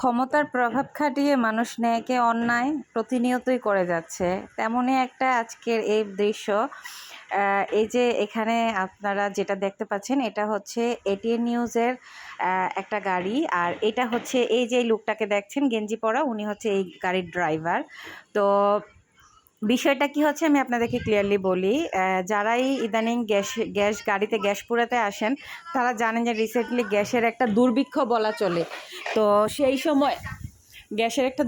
ক্ষমতার প্রভাব খাটিয়ে মানুষ ন্যায়কে অন্যায় প্রতিনিয়তই করে যাচ্ছে। তেমনই একটা আজকের এই দৃশ্য এই যে এখানে আপনারা যেটা দেখতে পাচ্ছেন, এটা হচ্ছে এটিএন নিউজের একটা গাড়ি। আর এটা হচ্ছে এই যে লোকটাকে দেখছেন, গেঞ্জি পরা, উনি হচ্ছে এই গাড়ির ড্রাইভার তো বিষয়টা কি হচ্ছে আমি আপনাদেরকে ক্লিয়ারলি বলি। যারাই ইদানিং গ্যাস গ্যাস গাড়িতে গ্যাস পুরাতে আসেন, তারা জানেন যে রিসেন্টলি গ্যাসের একটা দুর্ভিক্ষ বলা চলে। তো সেই সময় গ্যাসের একটা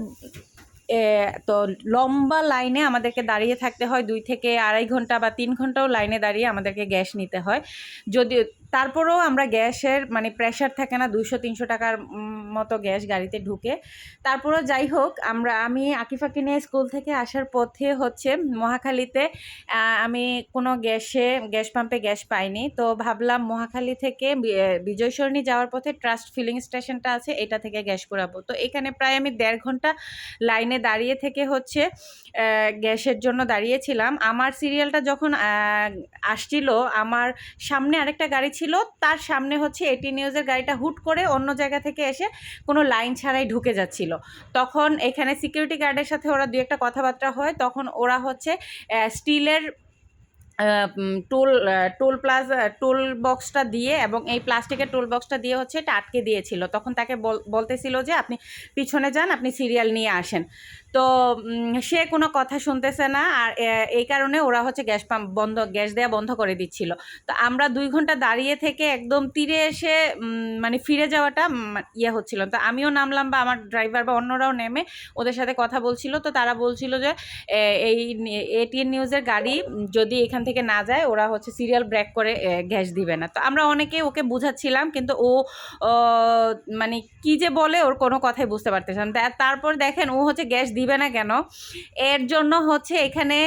তো লম্বা লাইনে আমাদেরকে দাঁড়িয়ে থাকতে হয়। দুই থেকে আড়াই ঘণ্টা বা তিন ঘন্টাও লাইনে দাঁড়িয়ে আমাদেরকে গ্যাস নিতে হয়। যদি তারপরেও আমরা গ্যাসের মানে প্রেশার থাকে না, দুইশো, তিনশো টাকার মতো গ্যাস গাড়িতে ঢুকে। তারপরেও যাই হোক, আমরা, আমি আকিফাকে নিয়ে স্কুল থেকে আসার পথে হচ্ছে মহাখালীতে আমি কোনো গ্যাসে, গ্যাস পাম্পে গ্যাস পাইনি। তো ভাবলাম মহাখালী থেকে বিজয় সরণি যাওয়ার পথে ট্রাস্ট ফিলিং স্টেশনটা আছে, এটা থেকে গ্যাস করাবো। তো এখানে প্রায় আমি দেড় ঘণ্টা লাইনে দাঁড়িয়ে থেকে হচ্ছে গ্যাসের জন্য দাঁড়িয়েছিলাম। আমার সিরিয়ালটা যখন আসছিল, আমার সামনে আরেকটা গাড়ি ছিল, তার সামনে হচ্ছে এটি নিউজের গাড়িটা হুট করে অন্য জায়গা থেকে এসে কোনো লাইন ছাড়াই ঢুকে যাচ্ছিল। তখন এখানে সিকিউরিটি গার্ডের সাথে ওরা দু একটা কথাবার্তা হয়, তখন ওরা হচ্ছে স্টিলের টোল টোল প্লাজা টোল বক্সটা দিয়ে এবং এই প্লাস্টিকের টোল বক্সটা দিয়ে হচ্ছে এটা আটকে দিয়েছিল। তখন তাকে বল- বলতেছিল যে আপনি পিছনে যান, আপনি সিরিয়াল নিয়ে আসেন। তো সে কোনো কথা শুনতেছে না আর এই কারণে ওরা হচ্ছে গ্যাস পাম্প বন্ধ, গ্যাস দেওয়া বন্ধ করে দিচ্ছিল। তো আমরা দুই ঘণ্টা দাঁড়িয়ে থেকে একদম তীরে এসে মানে ফিরে যাওয়াটা ইয়ে হচ্ছিল। তো আমিও নামলাম বা আমার ড্রাইভার বা অন্যরাও নেমে ওদের সাথে কথা বলছিল। তো তারা বলছিল যে এই এটিএন নিউজের গাড়ি যদি এখান থেকে না যায়, ওরা হচ্ছে সিরিয়াল ব্রেক করে গ্যাস দিবে না। তো আমরা অনেকে ওকে বুঝাচ্ছিলাম, কিন্তু ও মানে কি যে বলে ওর কোনো কথাই বুঝতে পারতেছে না। তা- তারপর দেখেন ও হচ্ছে গ্যাস দিবে না কেন? এর জন্য হচ্ছে এখানে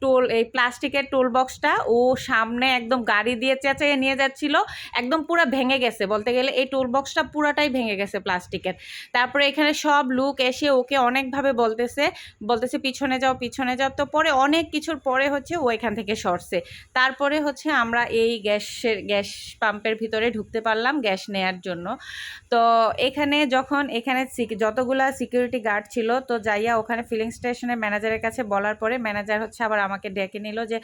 টোল এই প্লাস্টিকের টোল বক্সটা ও সামনে একদম গাড়ি দিয়ে চেঁচাইয়ে নিয়ে যাচ্ছিল, একদম পুরো ভেঙে গেছে। বলতে গেলে এই টোল বক্সটা পুরাটাই ভেঙে গেছে প্লাস্টিকের। তারপরে এখানে সব লোক এসে ওকে অনেকভাবে বলতেছে বলতেছে, পিছনে যাও পিছনে যাও। তো পরে অনেক কিছুর পরে হচ্ছে ও এখান থেকে সরছে। তারপরে হচ্ছে আমরা এই গ্যাসের, গ্যাস পাম্পের ভিতরে ঢুকতে পারলাম গ্যাস নেয়ার জন্য। তো এখানে যখন, এখানে যতগুলা সিকিউরিটি গার্ড ছিল, তো যাইয়া ওখানে ফিলিং স্টেশনের ম্যানেজারের কাছে বলার পরে ম্যানেজার হচ্ছে আবার আমাকে ডেকে নিল যে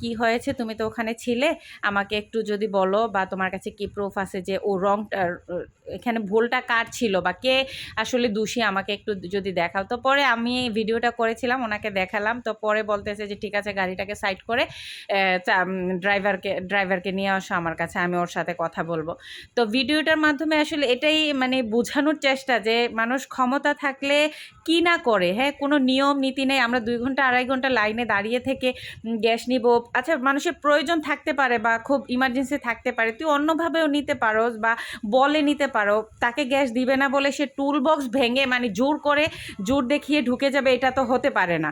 কি হয়েছে? তুমি তো ওখানে ছিলে। আমাকে একটু যদি বলো বা তোমার কাছে কি প্রুফ আছে যে ও রং এখানে ভুলটা কার ছিল বা কে আসলে দোষী আমাকে একটু যদি দেখাও? তো পরে আমি ভিডিওটা করেছিলাম, ওনাকে দেখালাম। তো পরে বলতেছে যে, ঠিক আছে, গাড়িটাকে সাইড করে ড্রাইভারকে ড্রাইভারকে নিয়ে আসো আমার কাছে, আমি ওর সাথে কথা বলব। তো ভিডিওটার মাধ্যমে আসলে এটাই মানে বোঝানোর চেষ্টা যে, মানুষ ক্ষমতা থাকলে কি না করে হ্যাঁ? কোনো নিয়ম, নীতি নেই। আমরা দুই ঘণ্টা, আড়াই ঘণ্টা লাইনে দাঁড়িয়ে থেকে গ্যাস নিব। আচ্ছা মানুষের প্রয়োজন থাকতে পারে বা খুব ইমার্জেন্সি থাকতে পারে, তুই অন্যভাবেও নিতে পারো বা বলে নিতে পারো। তাকে গ্যাস দিবে না বলে সে টুল বক্স ভেঙে মানে জোর করে জোর দেখিয়ে ঢুকে যাবে, এটা তো হতে পারে না।